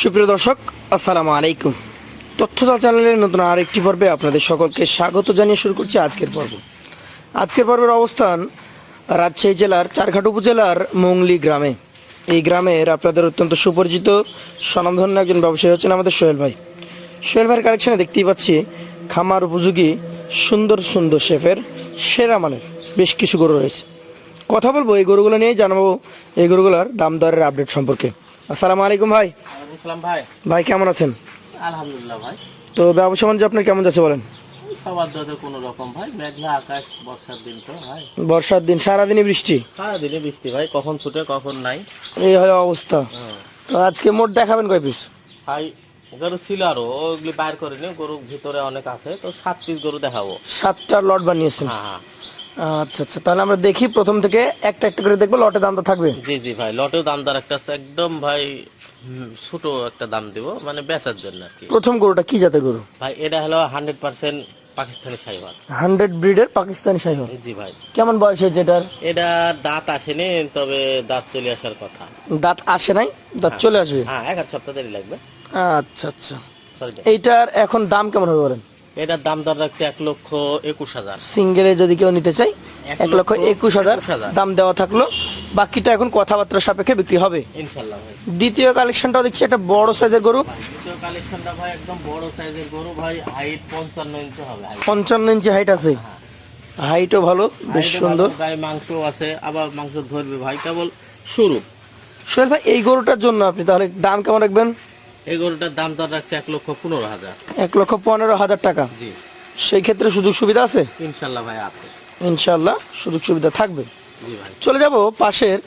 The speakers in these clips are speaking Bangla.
সুপ্রিয় দর্শক, আসসালামু আলাইকুম। তথ্যদল চ্যানেলের নতুন আরেকটি পর্বে আপনাদের সকলকে স্বাগত জানিয়ে শুরু করছি আজকের পর্ব। আজকের পর্বের অবস্থান রাজশাহী জেলার চারঘাট উপজেলার মংলি গ্রামে। এই গ্রামের আপনাদের অত্যন্ত সুপরিচিত, স্বনামধন্য একজন ব্যবসায়ী হচ্ছেন আমাদের সোহেল ভাই। সোহেল ভাইয়ের কালেকশনে দেখতেই পাচ্ছি খামার উপযোগী, সুন্দর সুন্দর শেফের সেরা মানের বেশ কিছু গরু রয়েছে। কথা বলব এই গরুগুলো নিয়ে, জানাব এই গরুগুলোর দাম দরের আপডেট সম্পর্কে। আসসালামু আলাইকুম ভাই। ভাই। ভাই কেমন আছেন? আলহামদুলিল্লাহ ভাই। তো ব্যবসা বাণিজ্য আপনার কেমন যাচ্ছে বলেন? সবার যাতে কোনো রকম ভাই মেঘলা আকাশ বর্ষার দিন তো ভাই। বর্ষার দিন সারাদিনই বৃষ্টি? বৃষ্টি ভাই কখন ছুটে কখন নাই। এই হয় অবস্থা। তো আজকে মোট দেখাবেন কয় পিস ভাই গরু ছিল আরও ওগুলি বাইর করিনি গরু ভিতরে অনেক আছে তো সাত পিস গরু দেখাবো। সাতটা লট বানিয়েছেন। হ্যাঁ হ্যাঁ। আচ্ছা আচ্ছা তাহলে আমরা দেখি প্রথম থেকে একটা একটা করে দেখব লটে দাম থাকবে। জি জি ভাই লটেও দামদার একটা আছে। একদম ভাই ছোট একটা দাম দিব মানে বেচার জন্য আর কি। প্রথম গরুটা কি জাতের গরু? ভাই এটা হলো হান্ড্রেড পার্সেন্ট পাকিস্তানি সাইবার। হান্ড্রেড ব্রিডের পাকিস্তানি সাইহল জি ভাই। কেমন বয়স হয়েছে এটার? এটা দাঁত আসেনি তবে দাঁত চলে আসার কথা। দাঁত আসে নাই? দাঁত চলে আসবে? হ্যাঁ এক সপ্তাহ দেরি লাগবে। আচ্ছা আচ্ছা। এইটার এখন দাম কেমন হবে বলেন? এটার দাম দর রাখছে এক লক্ষ একুশ হাজার। সিঙ্গেলে যদি কেউ নিতে চাই এক লক্ষ একুশ হাজার। দাম দেওয়া থাকল। বাকিটা এখন কথাবার্তা সাপেক্ষে বিক্রি হবে। ইনশাল্লাহ দ্বিতীয় কালেকশনটাও দেখছি একটা বড় সাইজের গরু। দ্বিতীয় কালেকশনটা ভাই একদম বড় সাইজের গরু ভাই হাইট পঞ্চান্ন ইঞ্চি হবে। পঞ্চান্ন ইঞ্চি হাইট আছে। হাইটও ভালো বেশ সুন্দর। গায়ে মাংস আছে আবার মাংস ধরবে ভাই কেবল শুরু। সোহেল ভাই এই গরুটার জন্য আপনি তাহলে দাম কেমন রাখবেন? এই গরুটার দাম দর রাখছে এক লক্ষ পনেরো হাজার। এক লক্ষ পনেরো হাজার টাকা। জি। সেই ক্ষেত্রে সুযোগ সুবিধা আছে? ইনশাল্লাহ ভাই আছে। ইনশাল্লাহ সুযোগ সুবিধা থাকবে। জি ভাই। চলে যাব পাশের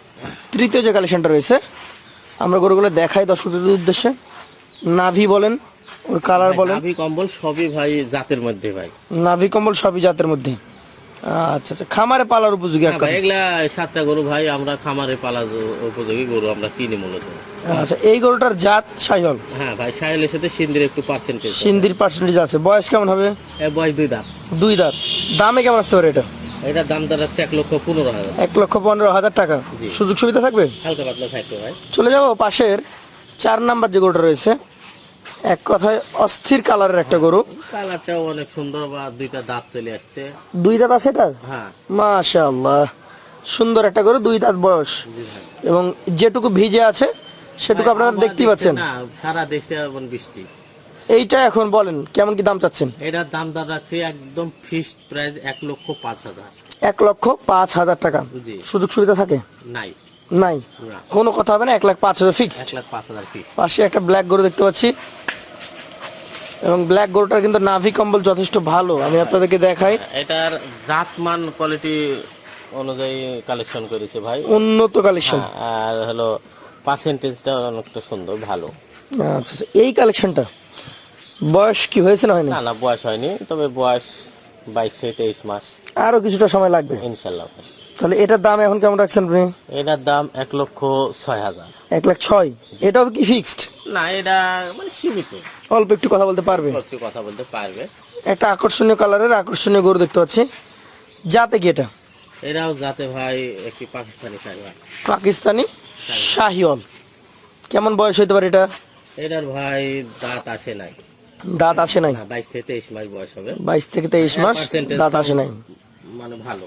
তৃতীয় যে কালেকশনটা রয়েছে। আমরা গরুগুলো দেখাই দর্শকদের উদ্দেশ্যে। নাভি বলেন ওর কালার বলেন। নাভি কম্বল সবই ভাই জাতের মধ্যে ভাই। নাভি কম্বল সবই জাতের মধ্যে। আচ্ছা আচ্ছা খামারে পালার উপযোগী। এগুলা সাতটা গরু ভাই আমরা খামারে পালা উপযোগী গরু আমরা কিনি মূলত। আচ্ছা এই গরুটার জাত সাইহল? হ্যাঁ ভাই সাহেলের সাথে সিন্দির একটু পার্সেন্টেজ সিন্দির পার্সেন্টেজ আছে। বয়স কেমন হবে? বয়স দুই দাঁত। দুই দাঁত। দামে কেমন আসতে পারে এটা? এটার দাম দাঁড়াচ্ছে এক লক্ষ পনেরো হাজার। এক লক্ষ পনেরো হাজার টাকা। সুযোগ সুবিধা থাকবে? হালকা পাতলা থাকবে ভাই। চলে যাব পাশের চার নাম্বার যে গরুটা রয়েছে। এক কথায় অস্থির কালারের একটা গরু। কালারটাও অনেক সুন্দর বা দুইটা দাঁত চলে আসছে। দুই দাঁত আছে এটার হ্যাঁ। মাশাআল্লাহ। সুন্দর একটা গরু দুই দাঁত বয়স। এবং যেটুকু ভিজে আছে সেটুকু আপনারা দেখতেই পাচ্ছেন। না সারা দেশে এমন বৃষ্টি। এইটা এখন বলেন কেমন কি দাম চাচ্ছেন? এটার দাম দর রাখছে একদম ফিক্সড প্রাইস এক লক্ষ পাঁচ হাজার। এক লক্ষ পাঁচ হাজার টাকা। জি। সুযোগ সুবিধা থাকে? নাই। নাই। কোনো কথা হবে না এক লাখ পাঁচ হাজার ফিক্সড এক লাখ পাঁচ হাজার ফিক্স পাশে একটা ব্ল্যাক গরু দেখতে পাচ্ছি। এবং ব্ল্যাক গরুটার কিন্তু নাভি কম্বল যথেষ্ট ভালো। আমি আপনাদেরকে দেখাই। এটার জাতমান কোয়ালিটি অনুযায়ী কালেকশন করেছে ভাই। উন্নত কালেকশন হ্যাঁ, আর হলো পার্সেন্টেজটা অনেকটা সুন্দর ভালো। আচ্ছা আচ্ছা এই কালেকশনটা বয়স কি হয়েছে না হয়নি? না না বয়স হয়নি তবে বয়স বাইশ থেকে তেইশ মাস। আরও কিছুটা সময় লাগবে। ইনশাল্লাহ তাহলে এটার দাম এখন কেমন রাখছেন আপনি? এটার দাম এক লক্ষ ছয় হাজার। এক লাখ ছয়। এটাও কি ফিক্সড না এটা মানে সীমিত। অল্প একটু কথা বলতে পারবে? একটু কথা বলতে পারবে। একটা আকর্ষণীয় কালারের আকর্ষণীয় গরু দেখতে পাচ্ছি। যাতে কি এটা? এরাও যাতে ভাই একটি পাকিস্তানি সাইবার। পাকিস্তানি শাহিওল কেমন বয়স হইতে পারে এটা? এটার ভাই দাঁত আসে নাই। দাঁত আসে নাই? বাইশ থেকে তেইশ মাস বয়স হবে। বাইশ থেকে তেইশ মাস দাঁত আসে নাই। মানে ভালো।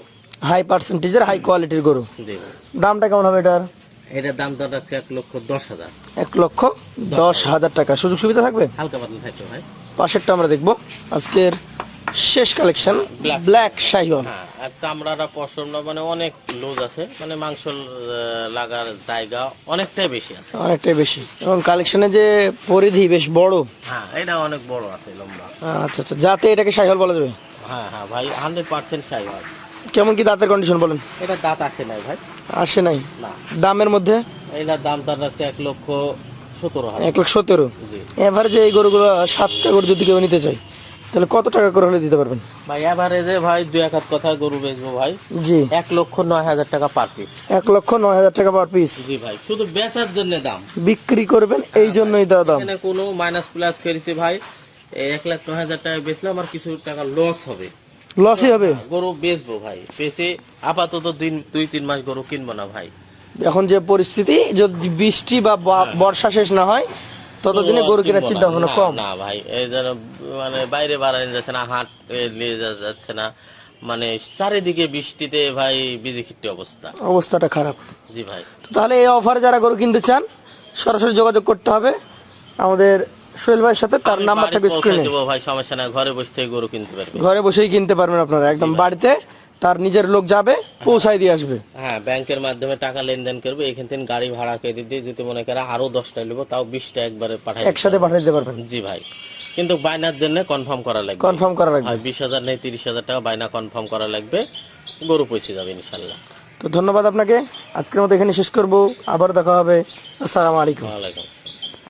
হাই পার্সেন্টেজের হাই কোয়ালিটির গরু। দামটা কেমন হবে এটার? এটার দাম তো রাখছে এক লক্ষ দশ হাজার। এক লক্ষ দশ হাজার টাকা। সুযোগ সুবিধা থাকবে? হালকা পাতলা থাকবে ভাই। পাশেরটা আমরা দেখব। আজকের শেষ কালেকশন. ব্ল্যাক শাহিওয়াল হ্যাঁ আর চামড়াটা পশম মানে অনেক লুজ আছে মানে মাংস লাগার জায়গা অনেকটাই বেশি আছে। অনেকটাই বেশি। এবং কালেকশনে যে পরিধি বেশ বড়। হ্যাঁ এটা অনেক বড় আছে লম্বা। আচ্ছা আচ্ছা। যাতে এটাকে শাহিওয়াল বলা যাবে? হ্যাঁ হ্যাঁ ভাই হান্ড্রেড পার্সেন্ট সাইবার কেমন কি দাঁতের কন্ডিশন বলেন? এটা দাঁত আসে নাই ভাই। আসে নাই? দামের মধ্যে? এটার দাম তার রাখছে এক লক্ষ সতেরো এক লাখ সতেরো? এভারেজে এই গরুগুলো সাতটা গরু যদি কেউ নিতে চাই তাহলে কত টাকা করে হলে দিতে পারবেন? ভাই এভারেজে ভাই দুই এক হাত কথা গরু বেচবো ভাই। জি। এক লক্ষ নয় হাজার টাকা পার পিস এক লক্ষ নয় হাজার টাকা পার পিস জি ভাই শুধু বেচার জন্য দাম। বিক্রি করবেন এই জন্যই দেওয়া দাম। কোনো মাইনাস প্লাস ফেরেছে ভাই। এক লাখ নয় হাজার টাকা বেচলে আমার কিছু টাকা লস হবে। লসই হবে। গরু বেচবো ভাই। বেচে আপাতত দিন দুই তিন মাস গরু কিনবো না ভাই। এখন যে পরিস্থিতি যদি বৃষ্টি বা বর্ষা শেষ না হয় ততদিনে গরু কেনার চিন্তা। ভাবনা কম। না ভাই এই যেন মানে বাইরে বাড়ানো যাচ্ছে না হাট নিয়ে যাওয়া যাচ্ছে না। মানে চারিদিকে বৃষ্টিতে ভাই বিজি খিট্টি অবস্থা। অবস্থাটা খারাপ। জি ভাই। তাহলে এই অফারে যারা গরু কিনতে চান সরাসরি যোগাযোগ করতে হবে। আমাদের সোহেল ভাইয়ের সাথে তার নাম্বার থাকবে স্ক্রিনে দেবো ভাই সমস্যা নাই ঘরে বসে থেকে গরু কিনতে পারবে। ঘরে বসেই কিনতে পারবেন আপনারা একদম বাড়িতে তার নিজের লোক যাবে পৌঁছায় দিয়ে আসবে। হ্যাঁ ব্যাংকের মাধ্যমে টাকা লেনদেন করবে এখান থেকে গাড়ি ভাড়া দিয়ে যদি মনে করে আরও দশটা নেব তাও বিশটা একবারে পাঠাই একসাথে পাঠিয়ে দিতে পারবেন। জি ভাই। কিন্তু বায়নার জন্য কনফার্ম করা লাগবে। কনফার্ম করা লাগবে। বিশ হাজার নেই তিরিশ হাজার টাকা বায়না কনফার্ম করা লাগবে গরু পৌঁছে যাবে ইনশাল্লাহ। তো ধন্যবাদ আপনাকে আজকের মতো এখানে শেষ করব আবার দেখা হবে আসসালামু আলাইকুম। ওয়ালাইকুম আসসালাম।